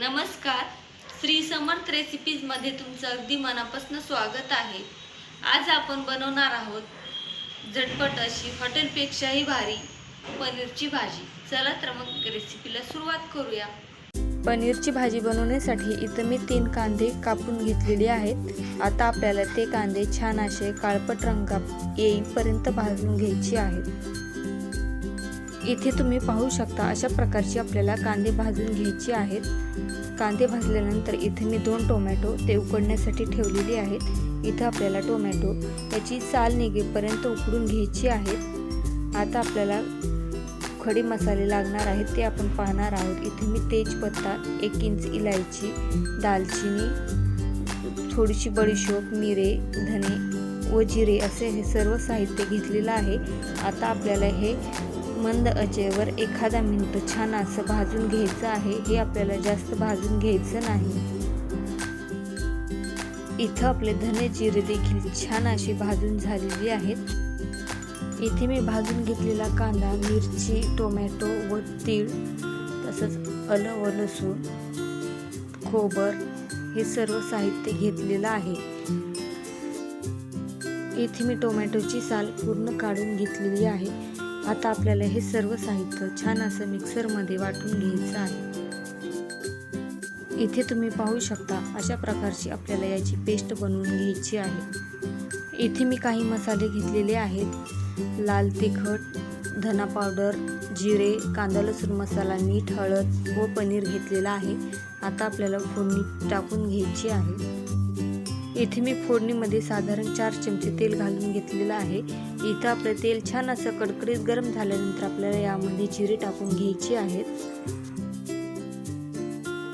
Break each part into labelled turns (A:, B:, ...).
A: नमस्कार. श्री समर्थ रेसिपीजमध्ये तुमचं अगदी मनापासून स्वागत आहे. आज आपण बनवणार आहोत झटपट अशी हॉटेलपेक्षाही भारी पनीरची भाजी. चला तर मग रेसिपीला सुरुवात करूया.
B: पनीरची भाजी बनवण्यासाठी इथं मी तीन कांदे कापून घेतलेले आहेत. आता आपल्याला ते कांदे छान असे काळपट रंगा येईपर्यंत भाजून घ्यायचे आहेत. इथे तुम्ही पाहू शकता अशा प्रकारची आपल्याला कांदे भाजून घ्यायचे आहेत. कांदे भाजल्यानंतर इथे मी दोन टोमॅटो ते उकडण्यासाठी ठेवलेले आहेत. इथं आपल्याला टोमॅटो याची साल निघेपर्यंत उकडून घ्यायची आहेत. आता आपल्याला खडे मसाले लागणार आहेत ते आपण पाहणार आहोत. इथे मी तेजपत्ता एक इंच इलायची दालचिनी थोडीशी बडीशोप मिरे धने व जिरे असे हे सर्व साहित्य घेतलेलं आहे. आता आपल्याला हे मंद अचेवर एखादा मिनिट छान असं भाजून घ्यायचं आहे हे आपल्याला जास्त भाजून घ्यायचं नाही. इथं आपले धने जिरे देखील छान अशी भाजून झालेली आहेत. इथे मी भाजून घेतलेला कांदा मिरची टोमॅटो व तीळ तसंच अलं व लसूण खोबर हे सर्व साहित्य घेतलेलं आहे. इथे मी टोमॅटोची साल पूर्ण काढून घेतलेली आहे. आता आपल्याला हे सर्व साहित्य छान असं मिक्सरमध्ये वाटून घ्यायचं आहे. इथे तुम्ही पाहू शकता अशा प्रकारची आपल्याला याची पेस्ट बनवून घ्यायची आहे. इथे मी काही मसाले घेतलेले आहेत. लाल तिखट धना पावडर जिरे कांदा लसूण मसाला मीठ हळद व पनीर घेतलेला आहे. आता आपल्याला फोडणी टाकून घ्यायची आहे. इथे मी फोडणीमध्ये साधारण चार चमचे तेल घालून घेतलेलं आहे. इथं आपलं तेल छान असं कडकडीत गरम झाल्यानंतर आपल्याला यामध्ये जिरे टाकून घ्यायची आहेत.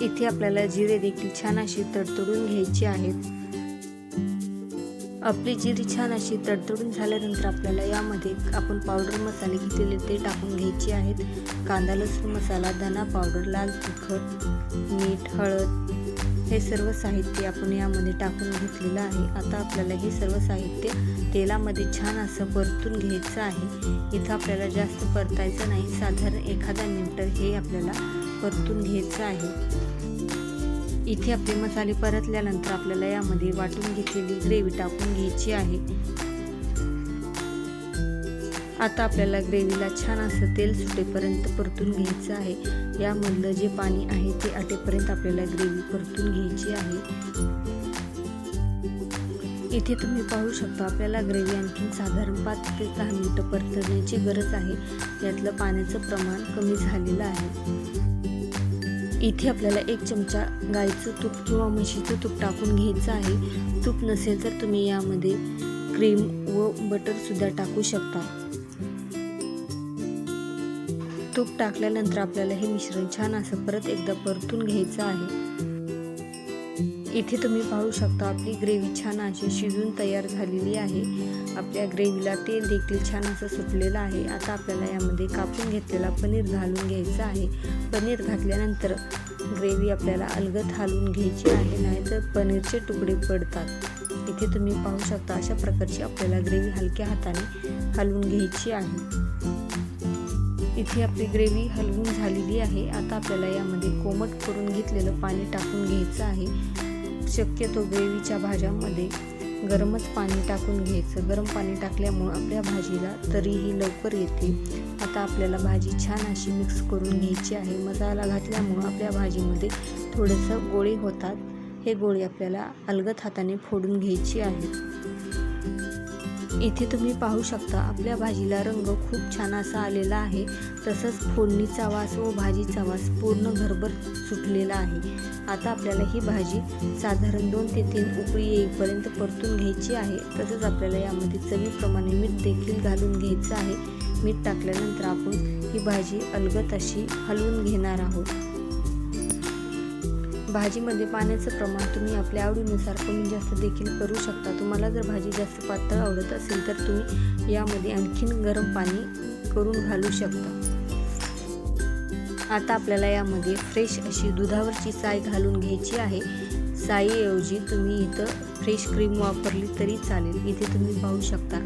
B: इथे आपल्याला जिरे देखील छान अशी तडतडून घ्यायची आहेत. आपली जिरी छान अशी तडतडून झाल्यानंतर आपल्याला यामध्ये आपण पावडर मसाले घेतलेले ते टाकून घ्यायचे आहेत. कांदा लसूण मसाला धना पावडर लाल तिखट मीठ हळद हे सर्व साहित्य आपण यामध्ये टाकून घेतलेलं आहे. आता आपल्याला हे सर्व साहित्य तेलामध्ये छान असं परतून घ्यायचं आहे. इथं आपल्याला जास्त परतायचं नाही. साधारण एखादा मिनटं हे आपल्याला परतून घ्यायचं आहे. इथे आपले मसाले परतल्यानंतर आपल्याला यामध्ये वाटून घेतलेली ग्रेव्ही टाकून घ्यायची आहे. आता आपल्याला ग्रेव्हीला छान असं तेल सुटेपर्यंत परतून घ्यायचं आहे. यामधलं जे पाणी आहे ते आटेपर्यंत आपल्याला ग्रेव्ही परतून घ्यायची आहे. इथे तुम्ही पाहू शकता आपल्याला ग्रेव्ही आणखीन साधारण पाच ते दहा मिनिटं परतण्याची गरज आहे. यातलं पाण्याचं प्रमाण कमी झालेलं आहे. इथे आपल्याला एक चमचा गाईचं तूप किंवा म्हशीचं तूप टाकून घ्यायचं आहे. तूप नसेल तर तुम्ही यामध्ये क्रीम व बटरसुद्धा टाकू शकता. तूप टाकल्यानंतर आपल्याला हे मिश्रण छान असं परत एकदा परतून घ्यायचं आहे. इथे तुम्ही पाहू शकता आपली ग्रेव्ही छान अशी शिजून तयार झालेली आहे. आपल्या ग्रेव्हीला तेल देखील छान असं सुटलेलं आहे. आता आपल्याला यामध्ये कापून घेतलेला पनीर घालून घ्यायचं आहे. पनीर घातल्यानंतर ग्रेव्ही आपल्याला अलगद हालवून घ्यायची आहे नाहीतर पनीरचे तुकडे पडतात. इथे तुम्ही पाहू शकता अशा प्रकारची आपल्याला ग्रेव्ही हलक्या हाताने हलवून घ्यायची आहे. इथे आपली ग्रेव्ही हलवून झालेली आहे. आता आपल्याला यामध्ये कोमट करून घेतलेलं पाणी टाकून घ्यायचं आहे. शक्यतो ग्रेव्हीच्या भाज्यामध्ये गरमच पाणी टाकून घ्यायचं. गरम पाणी टाकल्यामुळं आपल्या भाजीला तरीही लवकर येते. आता आपल्याला भाजी छान अशी मिक्स करून घ्यायची आहे. मसाला घातल्यामुळं आपल्या भाजीमध्ये थोडंसं गोळे होतात. हे गोळे आपल्याला अलगद हाताने फोडून घ्यायची आहेत. इथे तुम्ही पाहू शकता आपल्या भाजीला रंग खूप छान असा आलेला आहे. तसंच फोडणीचा वास व भाजीचा वास पूर्ण घरभर सुटलेला आहे. आता आपल्याला ही भाजी साधारण दोन ते तीन उकळी येईपर्यंत परतून घ्यायची आहे. तसंच आपल्याला यामध्ये चवीप्रमाणे मीठ देखील घालून घ्यायचं आहे. मीठ टाकल्यानंतर आपण ही भाजी अलगत अशी हलवून घेणार आहोत. भाजीमध्ये पाण्याचं प्रमाण तुम्ही आपल्या आवडीनुसार कमी जास्त देखील करू शकता. तुम्हाला जर भाजी जास्त पातळ आवडत असेल तर तुम्ही यामध्ये आणखीन गरम पाणी करून घालू शकता. आता आपल्याला यामध्ये फ्रेश अशी दुधावरची साय घालून घ्यायची आहे. साईऐवजी तुम्ही इथं फ्रेश क्रीम वापरली तरी चालेल. इथे तुम्ही पाहू शकता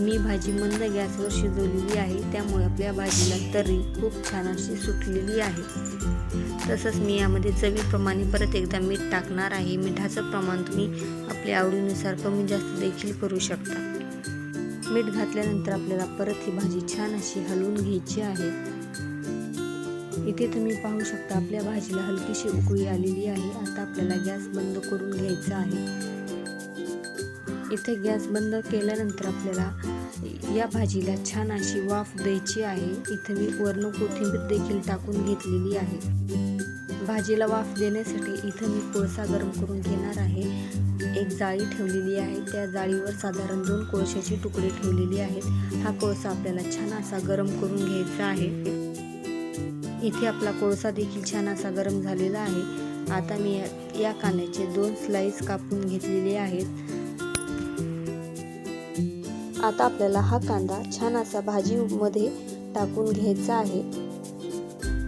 B: मी भाजी मंद गॅसवर शिजवलेली आहे. त्यामुळे आपल्या भाजीला तर्री खूप छान अशी सुटलेली आहे. तसंच मी यामध्ये चवीप्रमाणे परत एकदा मीठ टाकणार आहे. मिठाचं प्रमाण तुम्ही आपल्या आवडीनुसार कमी जास्त देखील करू शकता. मीठ घातल्यानंतर आपल्याला परत ही भाजी छान अशी हलवून घ्यायची आहे. इथे तुम्ही पाहू शकता आपल्या भाजीला हलकीशी उकळी आलेली आहे. आता आपल्याला गॅस बंद करून घ्यायचा आहे. इथे गॅस बंद केल्यानंतर आपल्याला या भाजीला छान अशी वाफ द्यायची आहे. इथे मी वर्ण कोथिंबीर देखील टाकून घेतलेली आहे. भाजीला वाफ देण्यासाठी इथं मी कोळसा गरम करून घेणार आहे. एक जाळी ठेवलेली आहे. त्या जाळीवर साधारण दोन कोळशाचे तुकडे ठेवलेले आहेत. हा कोळसा आपल्याला छान असा गरम करून घ्यायचा आहे. इथे आपला कोळसा देखील छान असा गरम झालेला आहे. आता मी या- या कांद्याचे दोन स्लाइस कापून घेतलेले आहेत. आता आपल्याला हा कांदा छान असा भाजीमध्ये टाकून घ्यायचा आहे.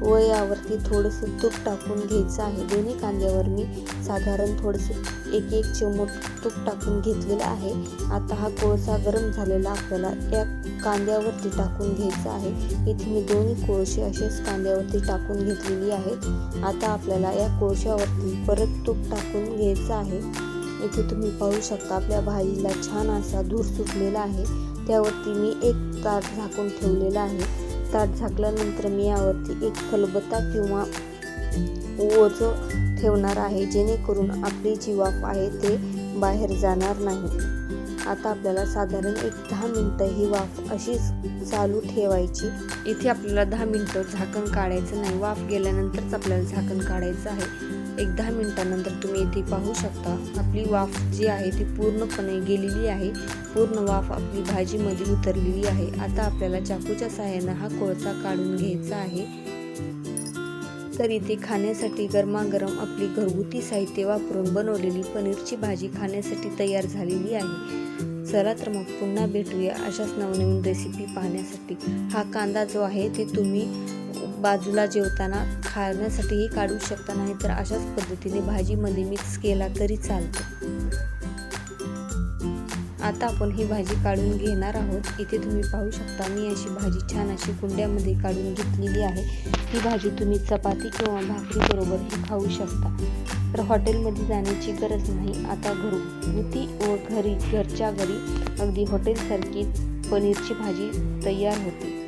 B: व यावरती थोडंसं तूप टाकून घ्यायचं आहे. दोन्ही कांद्यावर मी साधारण थोडंसं एक एक चमच तूप टाकून घेतलेलं आहे. आता हा कोळसा गरम झालेला आपल्याला या कांद्यावरती टाकून घ्यायचा आहे. इथे मी दोन्ही कोळसे असेच कांद्यावरती टाकून घेतलेली आहेत. आता आपल्याला या कोळशावरती परत तूप टाकून घ्यायचं आहे. इथे तुम्ही पाहू शकता आपल्या भाजीला छान असा धूर सुटलेला आहे. त्यावरती मी एक ताट झाकून ठेवलेला आहे. ताट झाकल्यानंतर मी यावरती एक खलबत्ता किंवा ओझं ठेवणार आहे जेणेकरून आपली जी वाफ आहे ते बाहेर जाणार नाही. आता आपल्याला साधारण एक दहा मिनटं ही वाफ अशीच चालू ठेवायची. इथे आपल्याला दहा मिनटं झाकण काढायचं नाही. वाफ गेल्यानंतरच आपल्याला झाकण काढायचं आहे. एक दहा मिनटानंतर तुम्ही इथे पाहू शकता. आपली वाफ जी आहे ती पूर्णपणे गेलेली आहे. पूर्ण वाफ आपली भाजीमध्ये उतरलेली आहे. आता आपल्याला चाकूच्या सहाय्यानं हा कोळसा काढून घ्यायचा आहे. तर इथे खाण्यासाठी गरमागरम आपली घरगुती साहित्य वापरून बनवलेली पनीरची भाजी खाण्यासाठी तयार झालेली आहे. चला तर मग पुन्हा भेटूया अशाच नवनवीन रेसिपी पाहण्यासाठी. हा कांदा जो आहे ते तुम्ही बाजूला जेवताना खाण्यासाठीही काढू शकता नाही तर अशाच पद्धतीने भाजीमध्ये मिक्स केला तरी चालतो. आता आपण ही भाजी काढून घेणार आहोत. इथे तुम्ही पाहू शकता मी अशी भाजी छान अशी कुंड्यामध्ये काढून घेतलेली आहे. ही भाजी तुम्ही चपाती किंवा भाकरीबरोबरही खाऊ शकता. तर हॉटेलमध्ये जाण्याची गरज नाही. आता घरगुती व घरी घरच्या घरी अगदी हॉटेलसारखी पनीरची भाजी तयार होते.